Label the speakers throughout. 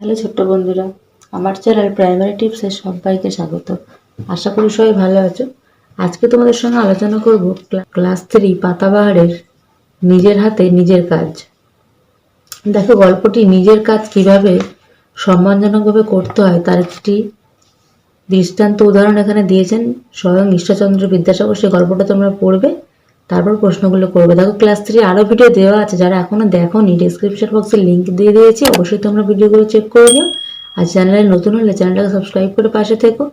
Speaker 1: Hello ছোট্ট বন্ধুরা, আমার চ্যানেল প্রাইমারি টিপসে সবাইকে স্বাগত। আশা করি সবাই ভালো আছো। আজকে তোমাদের সঙ্গে আলোচনা করব ক্লাস থ্রি পাতাবাহারের নিজের হাতে নিজের কাজ। দেখো, গল্পটি নিজের কাজ কীভাবে সম্মানজনকভাবে করতে হয় তার একটি দৃষ্টান্ত উদাহরণ এখানে দিয়েছেন স্বয়ং ঈশ্বরচন্দ্র বিদ্যাসাগর। সেই গল্পটা তোমরা পড়বে। তারপর প্রশ্নগুলো করবে। দেখো ক্লাস থ্রি আরও ভিডিও দেওয়া আছে, যারা এখনও দেখোনি ডিসক্রিপশন বক্সে লিঙ্ক দিয়ে দিয়েছি, অবশ্যই তোমরা ভিডিওগুলো চেক করে নিও। আর চ্যানেলে নতুন হলে চ্যানেলটাকে সাবস্ক্রাইব করে পাশে থেকো।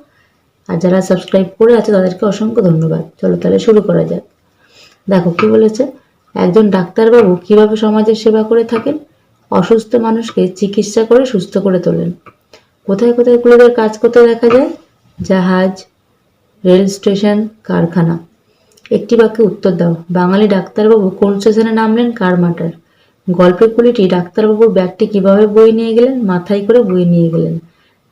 Speaker 1: আর যারা সাবস্ক্রাইব করে আছে, তাদেরকে অসংখ্য ধন্যবাদ। চলো তাহলে শুরু করা যাক। দেখো, কি বলেছে? একজন ডাক্তারবাবু কীভাবে সমাজের সেবা করে থাকেন? অসুস্থ মানুষকে চিকিৎসা করে সুস্থ করে তোলেন। কোথায় কোথায় কুলিদের কাজ করতে দেখা যায়? জাহাজ, রেল স্টেশন, কারখানা। একটি বাক্যে উত্তর দাও। বাঙালি ডাক্তারবাবু কোন স্টেশনে নামলেন, কার মাটার? গল্পের কুলিটি ডাক্তারবাবুর ব্যাগটি কীভাবে বই নিয়ে গেলেন, মাথায় করে বই নিয়ে গেলেন?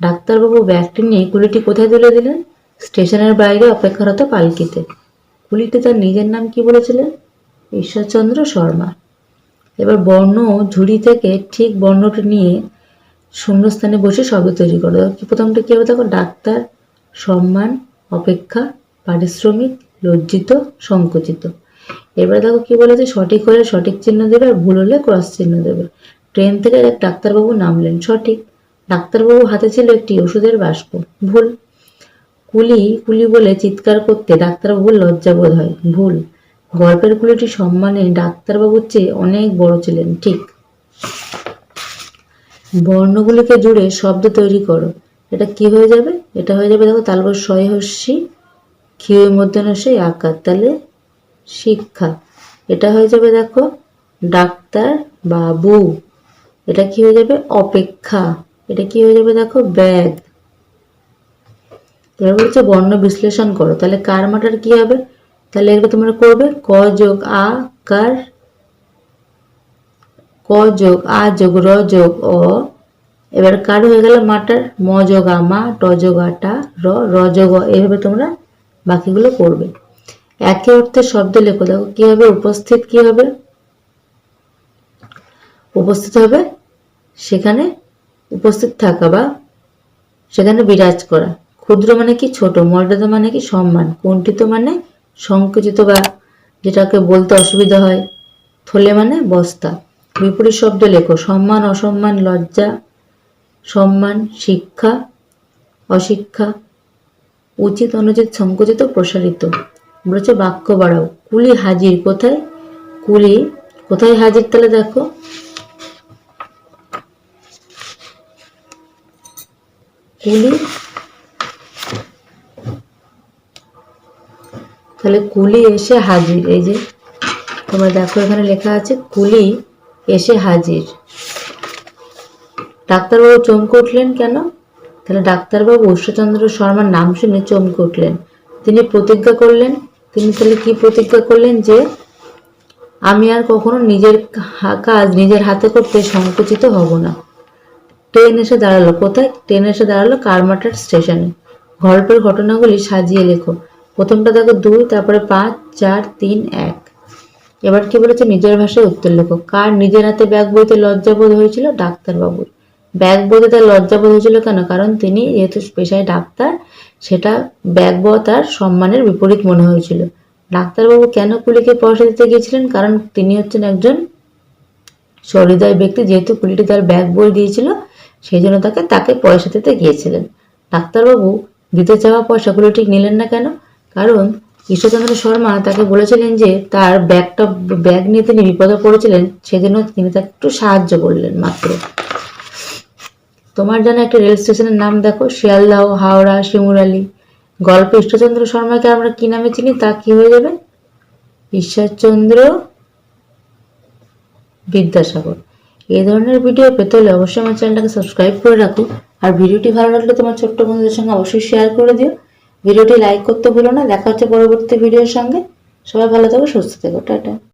Speaker 1: ডাক্তারবাবু ব্যাগটি নিয়ে কুলিটি কোথায় তুলে দিলেন? স্টেশনের বাইরে অপেক্ষারত পালকিতে। কুলিটি তার নিজের নাম কি বলেছিলেন? ঈশ্বরচন্দ্র শর্মা। এবার বর্ণ ঝুড়ি থেকে ঠিক বর্ণটি নিয়ে শূন্যস্থানে বসে শব্দ তৈরি করো। প্রথমটা কি হবে? দেখো, ডাক্তার, সম্মান, অপেক্ষা, পারিশ্রমিক লজ্জিত, সংকুচিত। এবার দেখো কি বলেছে? সঠিক হলে সঠিক চিহ্ন দেবে আর ভুল হলে ক্রস চিহ্ন দেবে। ট্রেন থেকে এক ডাক্তারবাবু নামলেন। সঠিক। ডাক্তারবাবু হাতে ছিল একটি ওষুধের বাষ্প। ভুল। কুলি কুলি বলে চিৎকার করতে ডাক্তারবাবুর লজ্জাবোধ হয়। ভুল। গল্পের কুলিটি সম্মানে ডাক্তারবাবুর চেয়ে অনেক বড় ছিলেন। ঠিক। বর্ণগুলিকে জুড়ে শব্দ তৈরি করো। এটা কি হয়ে যাবে? এটা হয়ে যাবে, দেখো তালবর শয় হস্যি ক্ষীয় মধ্যে সেই আকার, তাহলে শিক্ষা। এটা হয়ে যাবে দেখো, ডাক্তার বাবু এটা কি হয়ে যাবে? অপেক্ষা। এটা কি হয়ে যাবে দেখো? ব্যাগ। এবার বলছে বর্ণ বিশ্লেষণ করো, তাহলে কার মাটার কি হবে? তাহলে এগুলো তোমরা করবে ক যোগ আ কার? ক যোগ আ যোগ র যোগ অ। এবার কার হয়ে গেল মাটার? ম যোগ আ মা, ট যোগ আটা র র যোগ এইভাবে তোমরা বাকিগুলো করবে একই অর্থে শব্দ লেখো, দেখো কি হবে, উপস্থিত কি হবে? উপস্থিত হবে সেখানে উপস্থিত থাকা বা সেখানে বিরাজ করা। ক্ষুদ্র মানে কি ছোট, মর্যাদা মানে কি সম্মান, কুণ্ঠিত মানে সংকুচিত বা যেটাকে বলতে অসুবিধা হয়, থলে মানে বস্তা। বিপরীত শব্দ লেখো, সম্মান, অসম্মান, লজ্জা, সম্মান, শিক্ষা, অশিক্ষা উচিত অনুচিত সংকুচিত প্রসারিত। বলেছে বাক্য বাড়াও। কুলি হাজির, কোথায়? কুলি, কোথায় হাজির তাহলে দেখো। কুলি, তাহলে কুলি এসে হাজির। এই যে, তোমরা দেখো এখানে লেখা আছে, কুলি এসে হাজির। ডাক্তারবাবু চমকে উঠলেন কেন? তাহলে ডাক্তারবাবু ঈশ্বরচন্দ্র শর্মার নাম শুনে চমকে উঠলেন। তিনি প্রতিজ্ঞা করলেন, তিনি তাহলে কি প্রতিজ্ঞা করলেন যে আমি আর কখনো নিজের কাজ নিজের হাতে করতে সংকুচিত হব না। ট্রেন এসে দাঁড়াল। কোথায়? ট্রেন এসে দাঁড়াল কারমাটার স্টেশনে। গল্পের ঘটনাগুলি সাজিয়ে লেখো। প্রথমটা দেখো দুই, তারপরে পাঁচ, চার, তিন, এক। এবার কি বলেছে নিজের ভাষায় উত্তর লেখো। কার নিজের হাতে ব্যাগ বইতে লজ্জাবোধ হয়েছিল? ডাক্তারবাবুর। ব্যাগ বইতে তার লজ্জা বোধ হয়েছিল কেন? কারণ তিনি যেহেতু পেশায় ডাক্তার, সেটা ব্যাগ বওয়া তার সম্মানের বিপরীত মনে হয়েছিল। ডাক্তারবাবু কেন কুলিকে পয়সা দিতে গিয়েছিলেন? কারণ তিনি হচ্ছেন একজন সহৃদয় ব্যক্তি। যেহেতু কুলিটি তার ব্যাগ বই দিয়েছিল সেই জন্য তাকে তাকে পয়সা দিতে গিয়েছিলেন। ডাক্তারবাবু দিতে চাওয়া পয়সা ঠিক নিলেন না কেন? কারণ ঈশ্বরচন্দ্র শর্মা তাকে বলেছিলেন যে তার ব্যাগটা, ব্যাগ নিয়ে তিনি বিপদে পড়েছিলেন, সেজন্য তিনি তাকে একটু সাহায্য করলেন মাত্র। তোমার জানা একটা রেল স্টেশনের নাম দেখো, শিয়ালদাহ, হাওড়া শিমুরালি গল্পে ঈশ্বরচন্দ্র শর্মাকে আমরা কি নামে চিনি, তা কি হয়ে যাবে? ঈশ্বরচন্দ্র বিদ্যাসাগর। এই ধরনের ভিডিও পেতে হলে অবশ্যই আমার চ্যানেলটাকে সাবস্ক্রাইব করে রাখো। আর ভিডিওটি ভালো লাগলে তোমার ছোট্ট বন্ধুদের সঙ্গে অবশ্যই শেয়ার করে দিও। ভিডিওটি লাইক করতে ভুলো না। দেখা হচ্ছে পরবর্তী ভিডিওর সঙ্গে। সবাই ভালো থাকো, সুস্থ থেকো। টাটা।